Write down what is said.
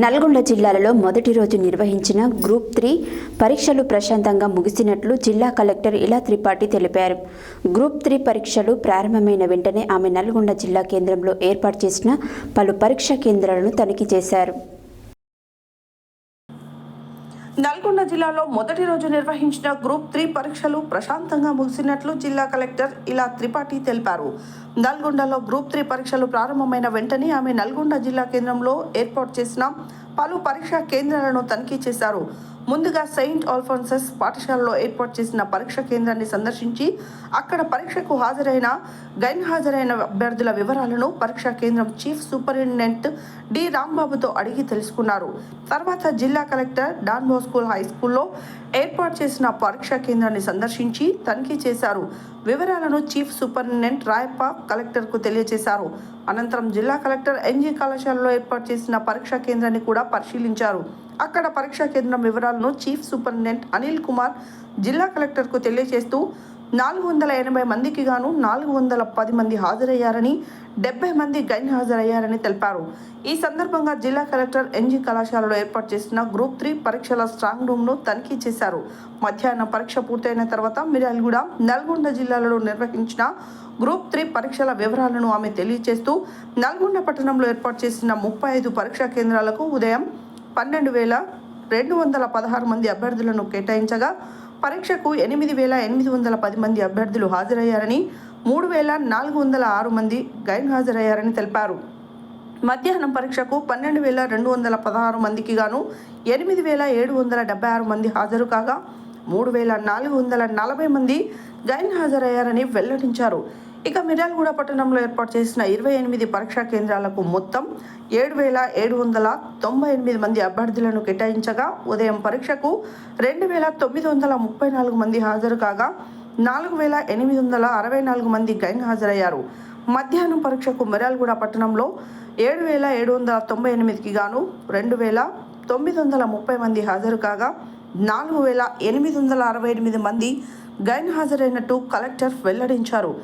నల్గొండ జిల్లాలలో మొదటి రోజు నిర్వహించిన గ్రూప్ త్రీ పరీక్షలు ప్రశాంతంగా ముగిసినట్లు జిల్లా కలెక్టర్ ఇలా త్రిపాఠి తెలిపారు. గ్రూప్ త్రీ పరీక్షలు ప్రారంభమైన వెంటనే ఆమె నల్గొండ జిల్లా కేంద్రంలో ఏర్పాటు చేసిన పలు పరీక్షా కేంద్రాలను తనిఖీ చేశారు. నల్గొండ జిల్లాలో మొదటి రోజు నిర్వహించిన గ్రూప్ త్రీ పరీక్షలు ప్రశాంతంగా ముగిసినట్లు జిల్లా కలెక్టర్ ఇలా త్రిపాఠి తెలిపారు. నల్గొండలో గ్రూప్ త్రీ పరీక్షలు ప్రారంభమైన వెంటనే ఆమె నల్గొండ జిల్లా కేంద్రంలో ఏర్పాటు చేసిన పలు పరీక్షా కేంద్రాలను తనిఖీ చేశారు. ముందుగా సెయింట్ ఆల్ఫాన్సస్ పాఠశాలలో ఏర్పాటు చేసిన పరీక్ష కేంద్రాన్ని సందర్శించి అక్కడ పరీక్షకు హాజరైన గైన్ హాజరైన అభ్యర్థుల వివరాలను పరీక్షా కేంద్రం చీఫ్ సూపరింటెండెంట్ డి. రాంబాబుతో అడిగి తెలుసుకున్నారు. తర్వాత జిల్లా కలెక్టర్ డాన్ బోస్కూల్ హై స్కూల్లో ఏర్పాటు చేసిన పరీక్షా కేంద్రాన్ని సందర్శించి తనిఖీ చేశారు. వివరాలను చీఫ్ సూపరింటెండెంట్ రాయప్ప కలెక్టర్కు తెలియజేశారు. అనంతరం జిల్లా కలెక్టర్ ఎన్జీ కళాశాలలో ఏర్పాటు చేసిన పరీక్షా కేంద్రాన్ని కూడా పరిశీలించారు. అక్కడ పరీక్షా కేంద్రం వివరాలను చీఫ్ సూపరింటెండెంట్ అనిల్ కుమార్ జిల్లా కలెక్టర్కు తెలియజేస్తూ నాలుగు వందల ఎనభై మందికి గాను నాలుగు వందల పది మంది హాజరయ్యారని డెబ్బై మంది గైన్ హాజరయ్యారని తెలిపారు. ఈ సందర్భంగా జిల్లా కలెక్టర్ ఎన్జీ కళాశాలలో ఏర్పాటు చేసిన గ్రూప్ త్రీ పరీక్షల స్ట్రాంగ్ రూమ్ను తనిఖీ చేశారు. మధ్యాహ్నం పరీక్ష పూర్తయిన తర్వాత మిర్యాలగూడ నల్గొండ జిల్లాలలో నిర్వహించిన గ్రూప్ త్రీ పరీక్షల వివరాలను ఆమె తెలియజేస్తూ నల్గొండ పట్టణంలో ఏర్పాటు చేసిన ముప్పై ఐదు పరీక్షా కేంద్రాలకు ఉదయం పన్నెండు వేల రెండు వందల పదహారు మంది అభ్యర్థులను కేటాయించగా పరీక్షకు ఎనిమిది వేల ఎనిమిది వందల పది మంది అభ్యర్థులు హాజరయ్యారని మూడు వేల నాలుగు వందల ఆరు మంది గైన్ హాజరయ్యారని తెలిపారు. మధ్యాహ్నం పరీక్షకు పన్నెండు వేల రెండు వందల పదహారు మందికి గాను ఎనిమిది వేల ఏడు వందల డెబ్బై ఆరు మంది హాజరు కాగా మూడు వేల నాలుగు వందల నలభై మంది గైన్ హాజరయ్యారని వెల్లడించారు. ఇక మిర్యాలగూడ పట్టణంలో ఏర్పాటు చేసిన ఇరవై ఎనిమిది పరీక్షా కేంద్రాలకు మొత్తం ఏడు వేల ఏడు వందల తొంభై ఎనిమిది మంది అభ్యర్థులను కేటాయించగా ఉదయం పరీక్షకు రెండు వేల తొమ్మిది వందల ముప్పై నాలుగు మంది హాజరు కాగా నాలుగు వేల ఎనిమిది వందల అరవై నాలుగు మంది గైన్ హాజరయ్యారు మధ్యాహ్నం పరీక్షకు మిర్యాలగూడ పట్టణంలో ఏడు వేల ఏడు వందల తొంభై ఎనిమిదికి గాను రెండు వేల తొమ్మిది వందల ముప్పై మంది హాజరు కాగా నాలుగు వేల ఎనిమిది వందల అరవై ఎనిమిది మంది గైన్ హాజరైనట్టు కలెక్టర్ వెల్లడించారు.